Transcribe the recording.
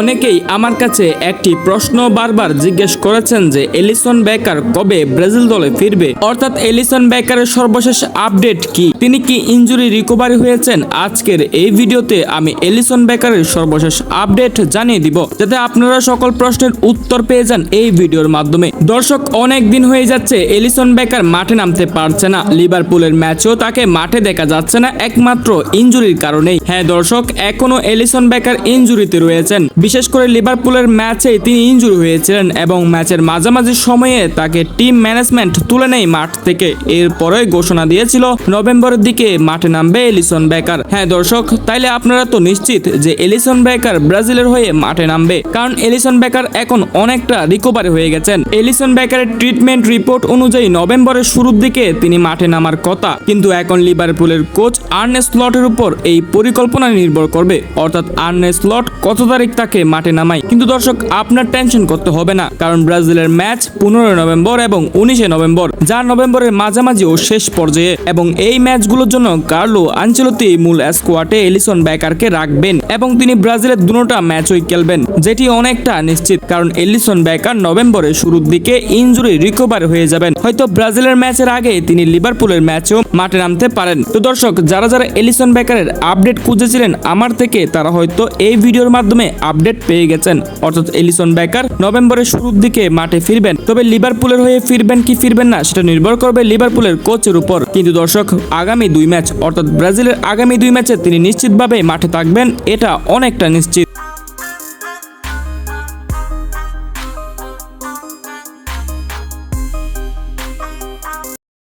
অনেকেই আমার কাছে একটি প্রশ্ন বারবার জিজ্ঞেস করেছেন যে এলিসন বেকার কবে ব্রাজিল দলে ফিরবে? অর্থাৎ এলিসন বেকারের সর্বশেষ আপডেট কি? তিনি কি ইনজুরি রিকভারি হয়েছেন? আজকের এই ভিডিওতে আমি এলিসন বেকারের সর্বশেষ আপডেট জানিয়ে দিব, যাতে আপনারা সকল প্রশ্নের উত্তর পেয়ে যান এই ভিডিওর মাধ্যমে। দর্শক, অনেক দিন হয়ে যাচ্ছে এলিসন বেকার মাঠে নামতে পারছে না। লিভারপুলের ম্যাচেও তাকে মাঠে দেখা যাচ্ছে না, একমাত্র ইনজুরির কারণেই। হ্যাঁ দর্শক, এখনও এলিসন বেকার ইনজুরিতে রয়েছেন। বিশেষ করে লিভারপুলের ম্যাচে তিনি ইনজুরি হয়েছিলেন এবং ম্যাচের মাঝামাঝি সময়ে তাকে টিম ম্যানেজমেন্ট তুলে নেয় মাঠ থেকে এরপরে ঘোষণা দিয়েছিল নভেম্বরের দিকে মাঠে নামবে এলিসন বেকার হ্যাঁ দর্শক, তাইলে আপনারা তো নিশ্চিত যে এলিসন বেকার ব্রাজিলের হয়ে মাঠে নামবে, কারণ এলিসন বেকার এখন অনেকটা রিকভারি হয়ে গেছেন। এলিসন বেকারের ট্রিটমেন্ট রিপোর্ট অনুযায়ী নভেম্বরের শুরুর দিকে তিনি মাঠে নামার কথা, কিন্তু এখন লিভারপুলের কোচ আর্নে স্লটের উপর এই পরিকল্পনা নির্ভর করবে। অর্থাৎ আর্নে স্লট কত তারিখ তাকে মাঠে নামায় কিন্তু দর্শক, আপনার টেনশন করতে হবে না, কারণ ব্রাজিলের ম্যাচ পনেরোই নভেম্বর এবং উনিশে নভেম্বর যা নভেম্বরের মাঝামাঝি ও শেষ পর্যায়ে। এবং এই ম্যাচগুলোর জন্য কার্লো আঞ্চলতি মূল স্কোয়াডে এলিসন বেকারকে রাখবেন এবং তিনি ব্রাজিলের দুটোটা ম্যাচই খেলবেন, যেটি অনেকটা নিশ্চিত, কারণ এলিসন বেকার নভেম্বরের শুরুর দিকে ইনজুরি রিকভার হয়ে যাবেন। হয়তো ব্রাজিলের ম্যাচের আগে তিনি লিভারপুলের ম্যাচেও মাঠে নামতে পারেন। তো দর্শক, যারা যারা এলিসন বেকারের আপডেট খুঁজেছিলেন, আমার থেকে তারা হয়তো এই ভিডিওর মাধ্যমে আপডেট পেয়ে গেছেন। অর্থাৎ এলিসন বেকার নভেম্বরের শুরুর দিকে মাঠে ফিরবেন, তবে লিভারপুলের হয়ে ফিরবেন কি ফিরবেন না সেটা নির্ভর করবে লিভারপুলের কোচের উপর। কিন্তু দর্শক, আগামী দুই ম্যাচ, অর্থাৎ ব্রাজিলের আগামী দুই ম্যাচে তিনি নিশ্চিতভাবে মাঠে থাকবেন, এটা অনেকটা নিশ্চিত।